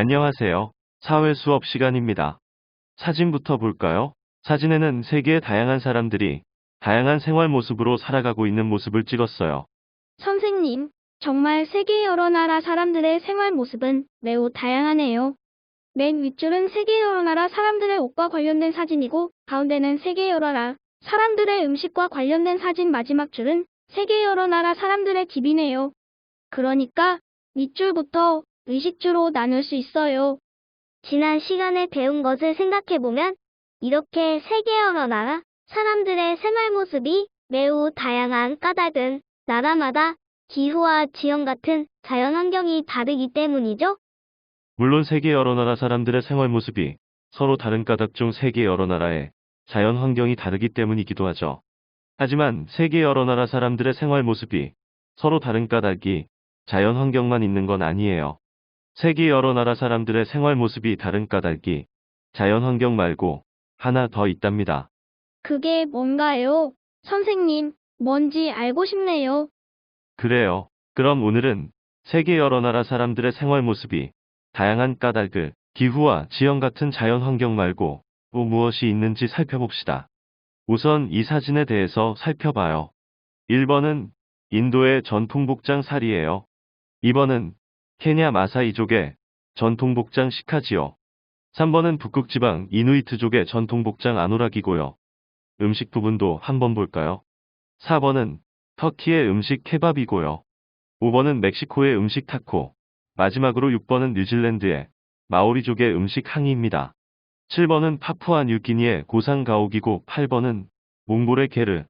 안녕하세요. 사회 수업 시간입니다. 사진부터 볼까요? 사진에는 세계의 다양한 사람들이 다양한 생활 모습으로 살아가고 있는 모습을 찍었어요. 선생님, 정말 세계 여러 나라 사람들의 생활 모습은 매우 다양하네요. 맨 윗줄은 세계 여러 나라 사람들의 옷과 관련된 사진이고, 가운데는 세계 여러 나라 사람들의 음식과 관련된 사진 마지막 줄은 세계 여러 나라 사람들의 집이네요. 그러니까 윗줄부터 의식주로 나눌 수 있어요. 지난 시간에 배운 것을 생각해보면 이렇게 세계 여러 나라 사람들의 생활 모습이 매우 다양한 까닭은 나라마다 기후와 지형 같은 자연 환경이 다르기 때문이죠. 물론 세계 여러 나라 사람들의 생활 모습이 서로 다른 까닭 중 세계 여러 나라의 자연 환경이 다르기 때문이기도 하죠. 하지만 세계 여러 나라 사람들의 생활 모습이 서로 다른 까닭이 자연 환경만 있는 건 아니에요. 세계 여러 나라 사람들의 생활 모습이 다른 까닭이 자연 환경 말고 하나 더 있답니다. 그게 뭔가요? 선생님, 뭔지 알고 싶네요. 그래요. 그럼 오늘은 세계 여러 나라 사람들의 생활 모습이 다양한 까닭을 기후와 지형 같은 자연 환경 말고 또 무엇이 있는지 살펴봅시다. 우선 이 사진에 대해서 살펴봐요. 1번은 인도의 전통 복장 살이에요. 2번은 케냐 마사이족의 전통복장 시카지요. 3번은 북극지방 이누이트족의 전통복장 아노락이고요. 음식 부분도 한번 볼까요? 4번은 터키의 음식 케밥이고요. 5번은 멕시코의 음식 타코. 마지막으로 6번은 뉴질랜드의 마오리족의 음식 항이입니다. 7번은 파푸아 뉴기니의 고상 가옥이고 8번은 몽골의 게르.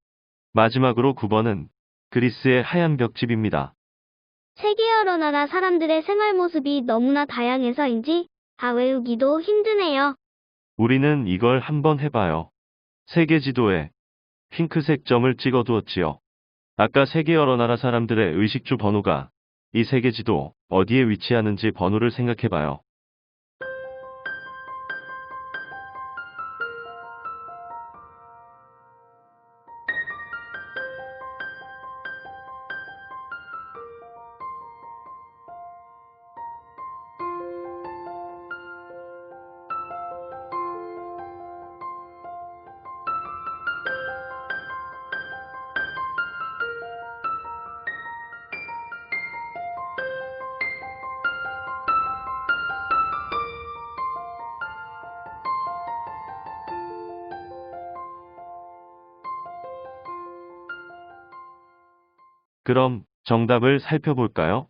마지막으로 9번은 그리스의 하얀 벽집입니다. 세계 여러 나라 사람들의 생활 모습이 너무나 다양해서인지 다 외우기도 힘드네요. 우리는 이걸 한번 해봐요. 세계 지도에 핑크색 점을 찍어 두었지요. 아까 세계 여러 나라 사람들의 의식주 번호가 이 세계 지도 어디에 위치하는지 번호를 생각해봐요. 그럼 정답을 살펴볼까요?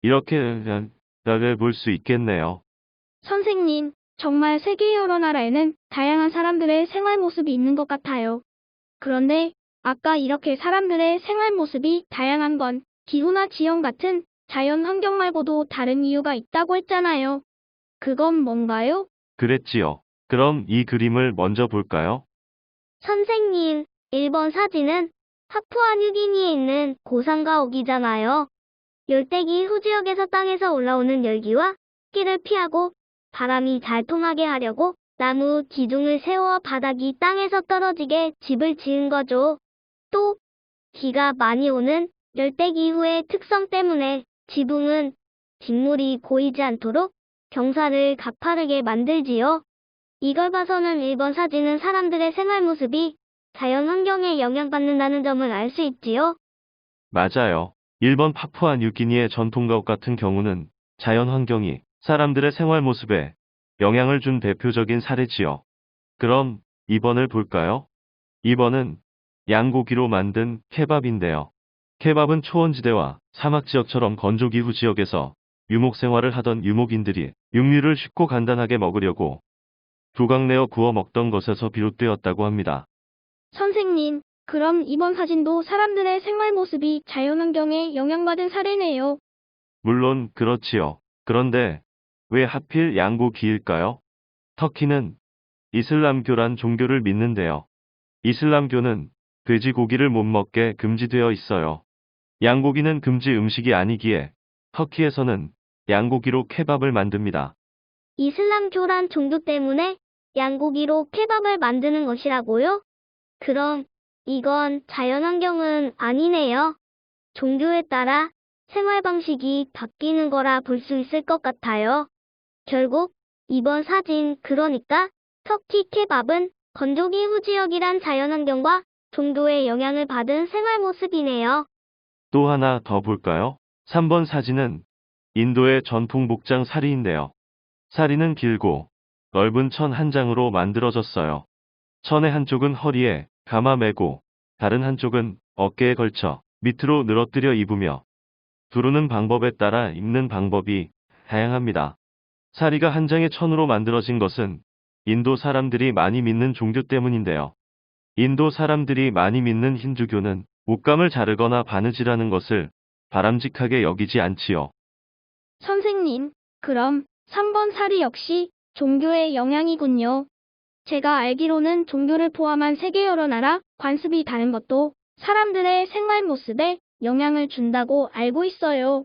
이렇게 나를 볼 수 있겠네요. 선생님, 정말 세계 여러 나라에는 다양한 사람들의 생활 모습이 있는 것 같아요. 그런데 아까 이렇게 사람들의 생활 모습이 다양한 건 기후나 지형 같은 자연 환경 말고도 다른 이유가 있다고 했잖아요. 그건 뭔가요? 그랬지요. 그럼 이 그림을 먼저 볼까요? 선생님, 1번 사진은 파푸아 뉴기니에 있는 고산가옥이잖아요. 열대기 후지역에서 땅에서 올라오는 열기와 습기를 피하고 바람이 잘 통하게 하려고 나무 기둥을 세워 바닥이 땅에서 떨어지게 집을 지은 거죠. 또 비가 많이 오는 열대기후의 특성 때문에 지붕은 빗물이 고이지 않도록 경사를 가파르게 만들지요. 이걸 봐서는 1번 사진은 사람들의 생활 모습이 자연 환경에 영향받는다는 점을 알 수 있지요. 맞아요. 1번 파푸아 뉴기니의 전통 가옥 같은 경우는 자연 환경이 사람들의 생활 모습에 영향을 준 대표적인 사례지요. 그럼 2번을 볼까요? 2번은 양고기로 만든 케밥인데요. 케밥은 초원지대와 사막지역처럼 건조기 후 지역에서 유목 생활을 하던 유목인들이 육류를 쉽고 간단하게 먹으려고 조각 내어 구워 먹던 것에서 비롯되었다고 합니다. 선생님, 그럼 이번 사진도 사람들의 생활 모습이 자연 환경에 영향받은 사례네요. 물론 그렇지요. 그런데 왜 하필 양고기일까요? 터키는 이슬람교란 종교를 믿는데요. 이슬람교는 돼지고기를 못 먹게 금지되어 있어요. 양고기는 금지 음식이 아니기에 터키에서는 양고기로 케밥을 만듭니다. 이슬람교란 종교 때문에 양고기로 케밥을 만드는 것이라고요? 그럼 이건 자연환경은 아니네요. 종교에 따라 생활 방식이 바뀌는 거라 볼 수 있을 것 같아요. 결국 이번 사진 그러니까 터키 케밥은 건조기 후지역이란 자연환경과 종교의 영향을 받은 생활 모습이네요. 또 하나 더 볼까요? 3번 사진은 인도의 전통 목장 사리인데요. 사리는 길고 넓은 천 한 장으로 만들어졌어요. 천의 한쪽은 허리에 감아 매고 다른 한쪽은 어깨에 걸쳐 밑으로 늘어뜨려 입으며 두르는 방법에 따라 입는 방법이 다양합니다. 사리가 한 장의 천으로 만들어진 것은 인도 사람들이 많이 믿는 종교 때문인데요. 인도 사람들이 많이 믿는 힌두교는 옷감을 자르거나 바느질하는 것을 바람직하게 여기지 않지요. 선생님, 그럼 3번 사리 역시 종교의 영향이군요. 제가 알기로는 종교를 포함한 세계 여러 나라 관습이 다른 것도 사람들의 생활 모습에 영향을 준다고 알고 있어요.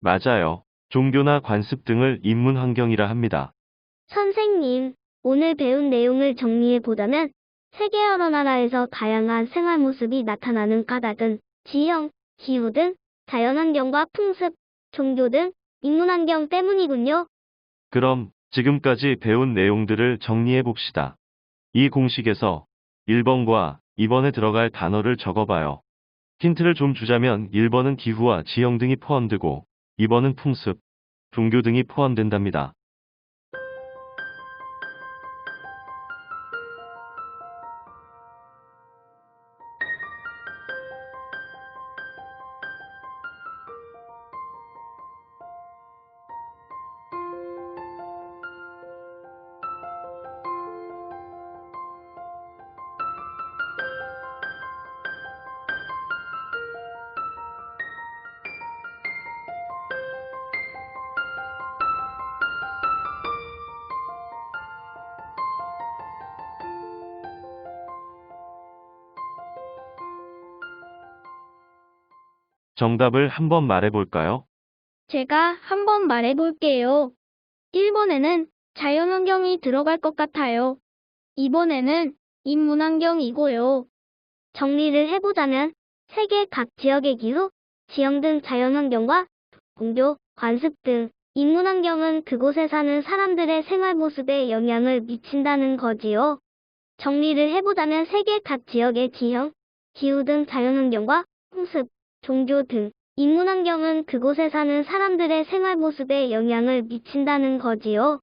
맞아요. 종교나 관습 등을 인문 환경이라 합니다. 선생님, 오늘 배운 내용을 정리해 보자면 세계 여러 나라에서 다양한 생활 모습이 나타나는 까닭은 지형, 기후 등 자연환경과 풍습, 종교 등 인문환경 때문이군요. 그럼 지금까지 배운 내용들을 정리해 봅시다. 이 공식에서 1번과 2번에 들어갈 단어를 적어봐요. 힌트를 좀 주자면 1번은 기후와 지형 등이 포함되고 2번은 풍습, 종교 등이 포함된답니다. 정답을 한번 말해 볼까요? 제가 한번 말해볼게요. 1번에는 자연환경이 들어갈 것 같아요. 2번에는 인문환경이고요. 정리를 해보자면 세계 각 지역의 기후, 지형 등 자연환경과 종교, 관습 등 인문환경은 그곳에 사는 사람들의 생활 모습에 영향을 미친다는 거지요. 정리를 해보자면 세계 각 지역의 지형, 기후 등 자연환경과 풍습, 종교 등 인문환경은 그곳에 사는 사람들의 생활 모습에 영향을 미친다는 거지요.